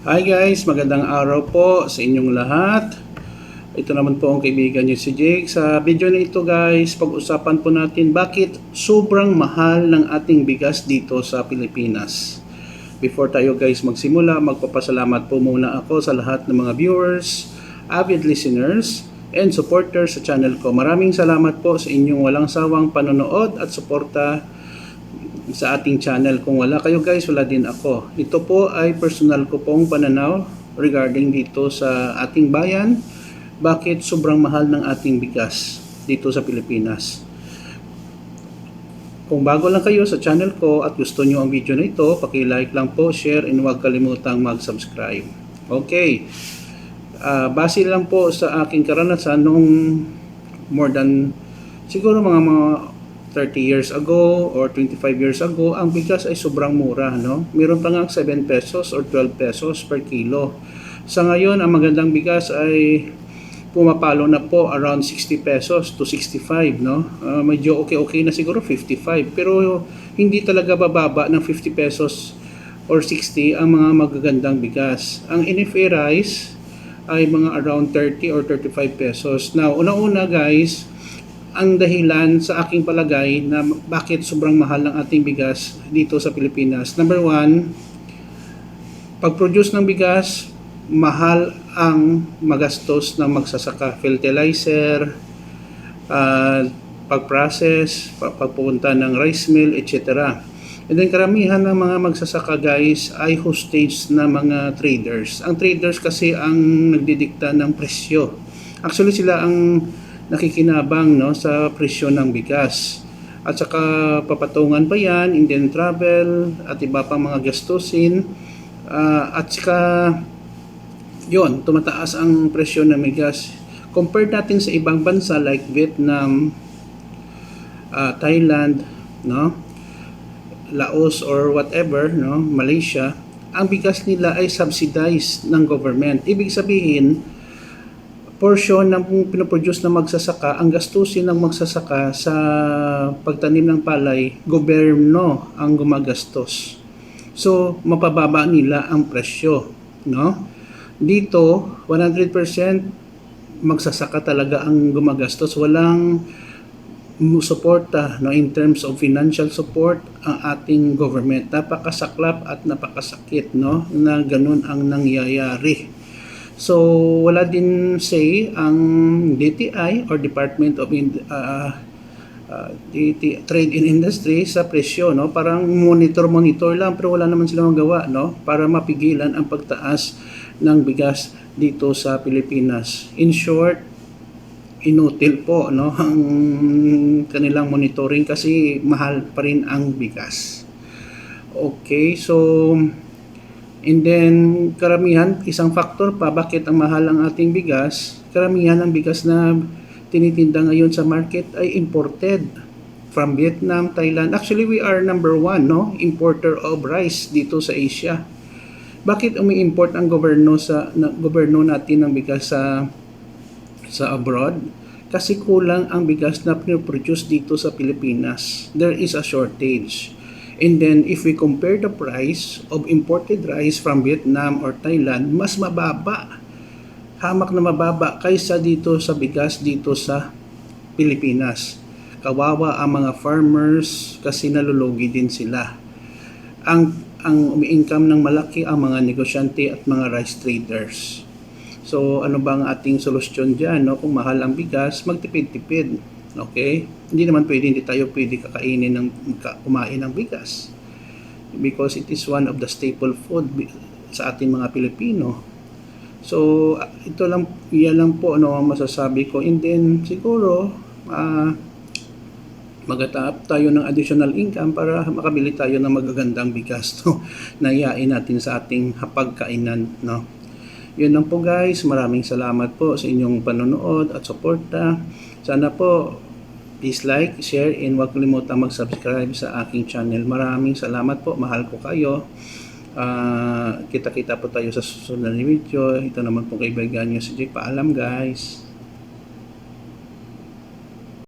Hi guys, magandang araw po sa inyong lahat. Ito naman po ang kaibigan niyo si Jake. Sa video na ito guys, pag-usapan po natin bakit sobrang mahal ng ating bigas dito sa Pilipinas. Before tayo guys magsimula, magpapasalamat po muna ako sa lahat ng mga viewers, avid listeners, and supporters sa channel ko. Maraming salamat po sa inyong walang sawang panonood at suporta sa ating channel. Kung wala kayo guys, wala din ako. Ito po ay personal ko pong pananaw regarding dito sa ating bayan. Bakit sobrang mahal ng ating bigas dito sa Pilipinas? Kung bago lang kayo sa channel ko at gusto nyo ang video na ito, paki-like lang po, share, and huwag kalimutang mag-subscribe. Okay. Ah, base lang po sa aking karanasan noong more than siguro mga mga 30 years ago or 25 years ago, ang bigas ay sobrang mura, no? Meron pa nga 7 pesos or 12 pesos per kilo. Sa ngayon, ang magandang bigas ay pumapalo na po around 60 pesos to 65, no? Ah, medyo okay-okay na siguro 55, pero hindi talaga bababa ng 50 pesos or 60 ang mga magagandang bigas. Ang NFA rice ay mga around 30 or 35 pesos. Now, una-una guys, ang dahilan sa aking palagay na bakit sobrang mahal ng ating bigas dito sa Pilipinas. Number one, pag-produce ng bigas, mahal ang magastos ng magsasaka. Fertilizer, uh, pag-process, pagpupunta ng rice mill, etc. And then karamihan ng mga magsasaka guys ay hostage na mga traders. Ang traders kasi ang nagdidikta ng presyo. Actually sila ang nakikinabang no sa presyo ng bigas. At saka papatungan pa yan, Indian travel at iba pang mga gastusin. Uh, at saka yon tumataas ang presyo ng bigas. Compared natin sa ibang bansa like Vietnam, uh, Thailand, no? Laos or whatever, no, Malaysia, ang bigas nila ay subsidized ng government. Ibig sabihin, portion ng pinoproduce ng magsasaka, ang gastusin ng magsasaka sa pagtanim ng palay, gobyerno ang gumagastos. So, mapababa nila ang presyo, no? Dito, 100% magsasaka talaga ang gumagastos. Walang suporta no in terms of financial support ang ating government napakasaklap at napakasakit no na ganun ang nangyayari so wala din say ang DTI or Department of uh, uh, DT, Trade in Industry sa presyo no? Parang monitor monitor lang pero wala naman silang magawa no? Para mapigilan ang pagtaas ng bigas dito sa Pilipinas. In short inutil po no? Ang kanilang monitoring kasi mahal pa rin ang bigas. Okay, so and then karamihan isang factor pa bakit ang mahal ang ating bigas, karamihan ng bigas na tinitinda ngayon sa market ay imported from Vietnam, Thailand. Actually, we are number one, no? Importer of rice dito sa Asia. Bakit umi-import ang gobyerno sa na, gobyerno natin ng bigas sa sa abroad kasi kulang ang bigas na produce dito sa Pilipinas. There is a shortage. And then if we compare the price of imported rice from Vietnam or Thailand, mas mababa. Hamak na mababa kaysa dito sa bigas dito sa Pilipinas. Kawawa ang mga farmers kasi nalulugi din sila. Ang ang umi-income ng malaki ang mga negosyante at mga rice traders. So, ano ba ang ating solusyon dyan? No? Kung mahal ang bigas, magtipid-tipid. Okay? Hindi naman pwede, hindi tayo pwede kakainin ng, kumain ng bigas. Because it is one of the staple food sa ating mga Pilipino. So, ito lang, yan lang po ano, ang masasabi ko. And then, siguro, uh, magatap tayo ng additional income para makabili tayo ng magagandang bigas no? na iyain natin sa ating hapagkainan. No? Yun lang po guys. Maraming salamat po sa inyong panonood at suporta. Sana po please like, share, and huwag kalimutan mag-subscribe sa aking channel. Maraming salamat po. Mahal ko kayo. Uh, kita-kita po tayo sa susunod na video. Ito naman po kaibigan nyo si Jake. Paalam guys.